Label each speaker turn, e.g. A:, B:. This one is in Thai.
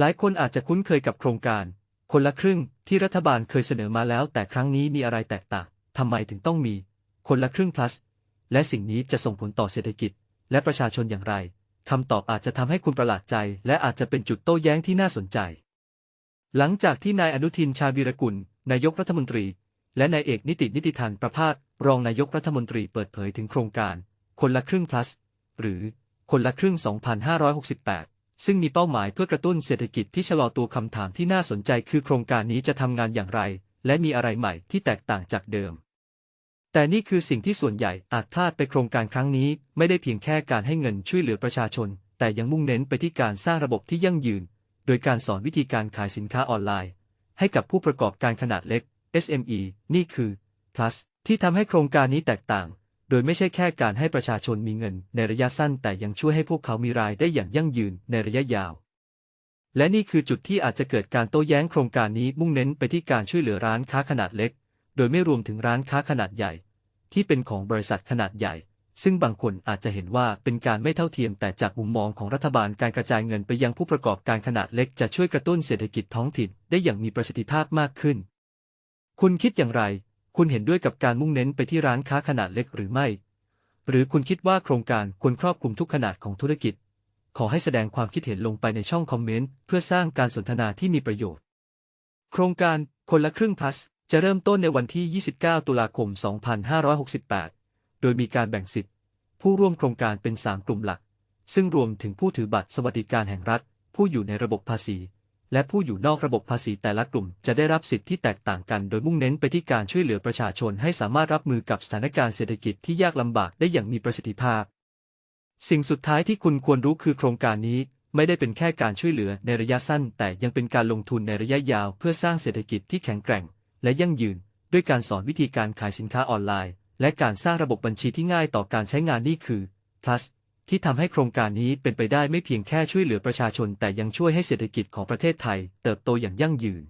A: หลายคนอาจจะคุ้นเคยกับโครงการ คนละครึ่งที่รัฐบาลเคยเสนอมาแล้ว แต่ครั้งนี้มีอะไรแตกต่างทำไมถึงต้องมี คนละครึ่ง plus และสิ่งนี้จะส่งผลต่อเศรษฐกิจ และประชาชนอย่างไรคำตอบอาจจะทำให้คุณประหลาดใจ และอาจจะเป็นจุดโต้แย้งที่น่าสนใจ หลังจากที่นายอนุทินชาญวีรกุล นายกรัฐมนตรี และนายเอกนิตินิติธานประภาสรองนายกรัฐมนตรีเปิดเผยถึงโครงการ คนละครึ่ง plus หรือคนละครึ่ง 2568 ซึ่งมีเป้าหมายเพื่อกระตุ้นเศรษฐกิจที่ชะลอตัวคำถามที่น่าสนใจคือโครงการนี้จะทำงานอย่างไร และมีอะไรใหม่ที่แตกต่างจากเดิม แต่นี่คือสิ่งที่ส่วนใหญ่อาจพลาดไปโครงการครั้งนี้ไม่ได้เพียงแค่การให้เงินช่วยเหลือประชาชน แต่ยังมุ่งเน้นไปที่การสร้างระบบที่ยั่งยืน โดยการสอนวิธีการขายสินค้าออนไลน์ ให้กับผู้ประกอบการขนาดเล็ก SME นี่คือ plus ที่ทำให้โครงการนี้แตกต่าง โดยไม่ใช่แค่การให้ประชาชนมีเงินในระยะสั้นแต่ยังช่วยให้พวกเขามีรายได้อย่างยั่งยืนในระยะยาว และนี่คือจุดที่อาจจะเกิดการโต้แย้งโครงการนี้มุ่งเน้นไปที่การช่วยเหลือร้านค้าขนาดเล็ก โดยไม่รวมถึงร้านค้าขนาดใหญ่ ที่เป็นของบริษัทขนาดใหญ่ ซึ่งบางคนอาจจะเห็นว่าเป็นการไม่เท่าเทียมแต่จากมุมมองของรัฐบาลการกระจายเงินไปยังผู้ประกอบการขนาดเล็กจะช่วยกระตุ้นเศรษฐกิจท้องถิ่นได้อย่างมีประสิทธิภาพมากขึ้น คุณคิดอย่างไร คุณเห็นด้วยกับการมุ่งเน้นไปที่ร้านค้าขนาดเล็กหรือไม่ หรือคุณคิดว่าโครงการควรครอบคลุมทุกขนาดของธุรกิจ ขอให้แสดงความคิดเห็นลงไปในช่องคอมเมนต์เพื่อสร้างการสนทนาที่มีประโยชน์ โครงการคนละครึ่ง plus จะเริ่มต้นในวันที่ 29 ตุลาคม 2568 โดยมีการแบ่งสิทธิ์ ผู้ร่วมโครงการเป็น 3 กลุ่มหลัก ซึ่งรวมถึงผู้ถือบัตรสวัสดิการแห่งรัฐ ผู้อยู่ในระบบภาษี และผู้อยู่นอกระบบภาษีแต่ละกลุ่มจะได้รับสิทธิที่แตกต่างกัน โดยมุ่งเน้นไปที่การช่วยเหลือประชาชนให้สามารถรับมือกับสถานการณ์เศรษฐกิจที่ยากลำบากได้อย่างมีประสิทธิภาพ สิ่งสุดท้ายที่คุณควรรู้คือโครงการนี้ไม่ได้เป็นแค่การช่วยเหลือในระยะสั้น แต่ยังเป็นการลงทุนในระยะยาว เพื่อสร้างเศรษฐกิจที่แข็งแกร่ง และยั่งยืน ด้วยการสอนวิธีการขายสินค้าออนไลน์ และการสร้างระบบบัญชีที่ง่ายต่อการใช้งานนี่คือ plus ที่ทำให้โครงการนี้เป็นไปได้ไม่เพียงแค่ช่วยเหลือประชาชน แต่ยังช่วยให้เศรษฐกิจของประเทศไทย เติบโตอย่างยั่งยืน